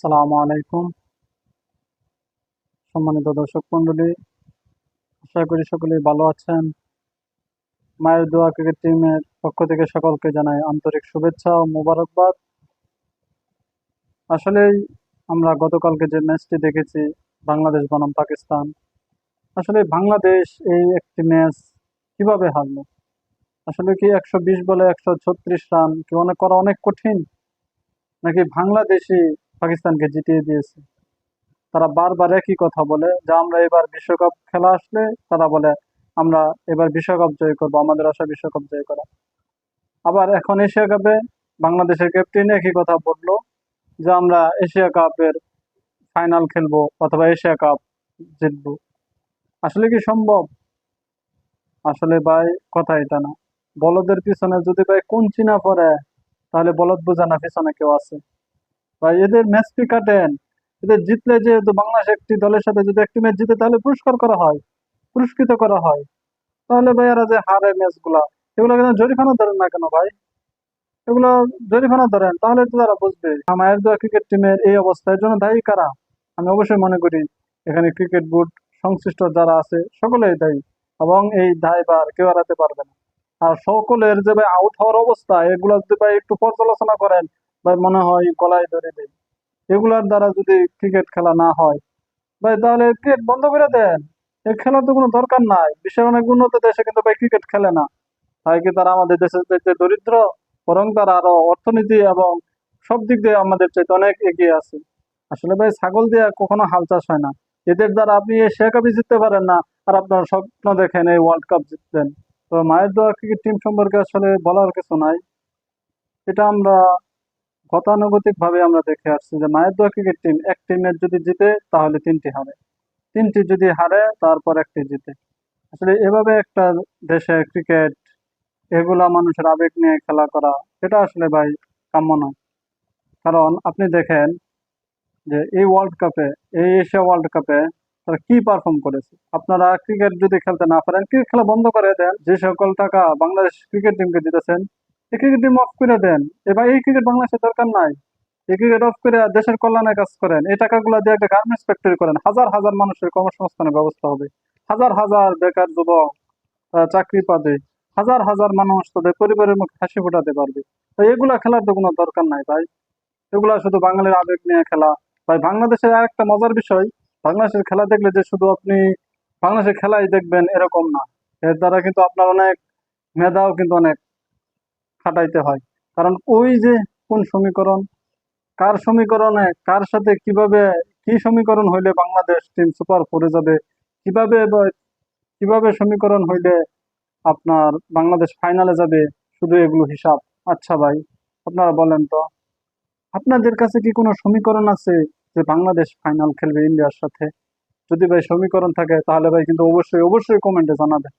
সালামু আলাইকুম। সম্মানিত দর্শক মন্ডলী, আশা করি সকলেই ভালো আছেন। মায়ের দোয়া ক্রিকেট টিমের পক্ষ থেকে সকলকে জানাই আন্তরিক শুভেচ্ছা ও মোবারকবাদ। আসলেই আমরা গতকালকে যে ম্যাচটি দেখেছি, বাংলাদেশ বনাম পাকিস্তান, আসলে বাংলাদেশ এই একটি ম্যাচ কীভাবে হারলো? আসলে কি একশো বিশ বলে একশো ছত্রিশ রান কি অনেক করা অনেক কঠিন? নাকি বাংলাদেশই পাকিস্তানকে জিতিয়ে দিয়েছে। তারা বারবার একই কথা বলে, যে আমরা এবার বিশ্বকাপ খেলা আসলে তারা বলে, আমরা এবার বিশ্বকাপ জয় করব, আমাদের আশা বিশ্বকাপ জয় করা। আবার এখন এশিয়া কাপে বাংলাদেশের ক্যাপ্টেন একই কথা বলল, যে আমরা এশিয়া কাপের ফাইনাল খেলব অথবা এশিয়া কাপ জিতবো। আসলে কি সম্ভব? আসলে ভাই, কথা এটা না। বলদের পিছনে যদি ভাই কোন চিনা পড়ে, তাহলে বলদ বোঝা না পিছনে কেউ আছে। ভাই, এদের ম্যাচ ফি কাটেন। এদের জিতলে যেহেতু বাংলাদেশ একটি দলের সাথে যদি একটি ম্যাচ জিতে, তাহলে পুরস্কার করা হয়, পুরস্কৃত করা হয়। তাহলে ভাই এরা যে হারে ম্যাচগুলা এগুলো কেন জরিমানা ধরেন না কেন ভাই? এগুলো জরিমানা ধরেন, তাহলে তো তারা বুঝবে। মায়ের দোয়া ক্রিকেট টিমের এই অবস্থা এর জন্য দায়ী কারা? আমি অবশ্যই মনে করি, এখানে ক্রিকেট বোর্ড সংশ্লিষ্ট যারা আছে, সকলেই দায়ী। এবং এই দায়ভার কেউ এড়াতে পারবে না। আর সকলের যে ভাই আউট হওয়ার অবস্থা, এগুলো যদি ভাই একটু পর্যালোচনা করেন ভাই মনে হয় গলায় ধরে দেয়। এগুলার দ্বারা যদি ক্রিকেট খেলা না হয়, ভাই তাহলে ক্রিকেট বন্ধ করে দেন। এই খেলার তো কোনো দরকার নাই। বিশ্বের অনেক উন্নত দেশে কিন্তু ভাই ক্রিকেট খেলে না। তাই কি তারা আমাদের দেশের চাইতে দরিদ্র? বরং তারা আরও অর্থনীতি এবং সব দিক দিয়ে আমাদের চাইতে অনেক এগিয়ে আছে। আসলে ভাই ছাগল দিয়ে কখনো হাল চাষ হয় না। এদের দ্বারা আপনি এই এশিয়া কাপই জিততে পারেন না আর আপনার স্বপ্ন দেখেন এই ওয়ার্ল্ড কাপ জিতবেন। তো মায়ের দোয়া ক্রিকেট টিম সম্পর্কে আসলে বলার কিছু নাই। এটা আমরা গতানুগতিক ভাবে আমরা দেখে আসছি যে মায়ের দোয়া ক্রিকেট টিম এক টিমের যদি জিতে, তাহলে তিনটি হারে। তিনটি যদি হারে, তারপর একটি জিতে। আসলে এভাবে একটা দেশে ক্রিকেট এগুলা মানুষের আবেগ নিয়ে খেলা করা, এটা আসলে ভাই কাম্য নয়। কারণ আপনি দেখেন যে এই ওয়ার্ল্ড কাপে এই এশিয়া ওয়ার্ল্ড কাপে তারা কি পারফর্ম করেছে? আপনারা ক্রিকেট যদি খেলতে না পারেন ক্রিকেট খেলা বন্ধ করে দেন। যে সকল টাকা বাংলাদেশ ক্রিকেট টিমকে দিতেছেন এই ক্রিকেট টিম অফ করে দেন। এবার এই ক্রিকেট বাংলাদেশের দরকার নাই। এই ক্রিকেট অফ করে দেশের কল্যাণে কাজ করেন। এই টাকাগুলো দিয়ে একটা গার্মেন্টস ফ্যাক্টরি করেন। হাজার হাজার মানুষের কর্মসংস্থানের ব্যবস্থা হবে। হাজার হাজার বেকার যুবক চাকরি পাবে। হাজার হাজার মানুষ তাদের পরিবারের মুখে হাসি ফোটাতে পারবে। তো এগুলা খেলার তো কোনো দরকার নাই ভাই। এগুলা শুধু বাঙালির আবেগ নিয়ে খেলা। ভাই, বাংলাদেশের আর একটা মজার বিষয়, বাংলাদেশের খেলা দেখলে যে শুধু আপনি বাংলাদেশের খেলাই দেখবেন এরকম না। এর দ্বারা কিন্তু আপনার অনেক মেধাও কিন্তু অনেক খাটাইতে হয়। কারণ ওই যে কোন সমীকরণ, কার সমীকরণে, কার সাথে কীভাবে, কি সমীকরণ হইলে বাংলাদেশ টিম সুপার ফোরে যাবে, কীভাবে কীভাবে সমীকরণ হইলে আপনার বাংলাদেশ ফাইনালে যাবে, শুধু এগুলো হিসাব। আচ্ছা ভাই, আপনারা বলেন তো, আপনাদের কাছে কি কোনো সমীকরণ আছে যে বাংলাদেশ ফাইনাল খেলবে ইন্ডিয়ার সাথে? যদি ভাই সমীকরণ থাকে, তাহলে ভাই কিন্তু অবশ্যই অবশ্যই কমেন্টে জানাবেন।